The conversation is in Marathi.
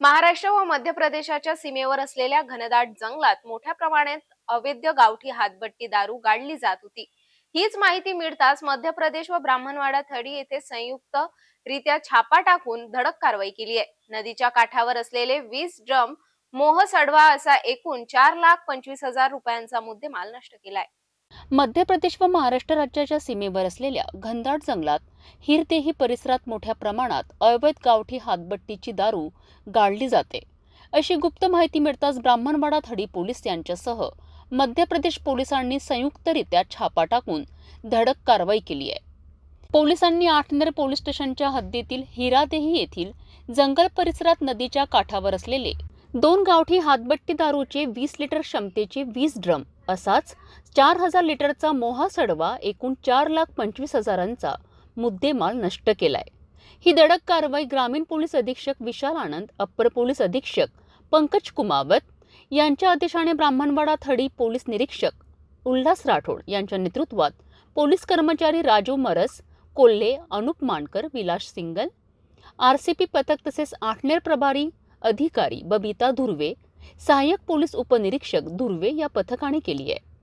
महाराष्ट्र व मध्य प्रदेशाच्या सीमेवर असलेल्या घनदाट जंगलात मोठ्या प्रमाणात अवैध गावठी हातभट्टी दारू गाडली जात होती. हीच माहिती मिळताच मध्य प्रदेश व ब्राह्मणवाडा थडी येथे संयुक्त रित्या छापा टाकून धडक कारवाई केली आहे. नदीच्या काठावर असलेले वीस ड्रम मोह सडवा असा एकूण चार लाख पंचवीस हजार रुपयांचा मुद्देमाल नष्ट केलाय. मध्य प्रदेश व महाराष्ट्र राज्याच्या सीमेवर असलेल्या घनदाट जंगलात हिरतेही परिसरात मोठ्या प्रमाणात अवैध गावठी हातबट्टीची दारू गाळली जाते. अशी गुप्त माहिती मिळताच ब्राह्मणवाडा थडी पोलीस यांच्यासह मध्य प्रदेश पोलिसांनी संयुक्तरित्या छापा टाकून धडक कारवाई केली आहे. पोलिसांनी आठनेर पोलीस स्टेशनच्या हद्दीतील हिरादेही येथील जंगल परिसरात नदीच्या काठावर असलेले दोन गावठी हातबट्टी दारूचे वीस लिटर क्षमतेचे वीस ड्रम असाच चार हजार लिटरचा मोहा सडवा एकूण चार लाख पंचवीस हजारांचा मुद्देमाल नष्ट केलाय. ही धडक कारवाई ग्रामीण पोलीस अधीक्षक विशाल आनंद अप्पर पोलीस अधीक्षक पंकज कुमावत यांच्या आदेशाने ब्राह्मणवाडा थडी पोलीस निरीक्षक उल्हास राठोड यांच्या नेतृत्वात पोलीस कर्मचारी Raju मरस Kolhe Anup Mankar Vilas single R C P पथक तसेच आठनेर प्रभारी अधिकारी बबिता धुर्वे सहाय्यक पोलीस उपनिरीक्षक धुर्वे या पथकाने केली आहे.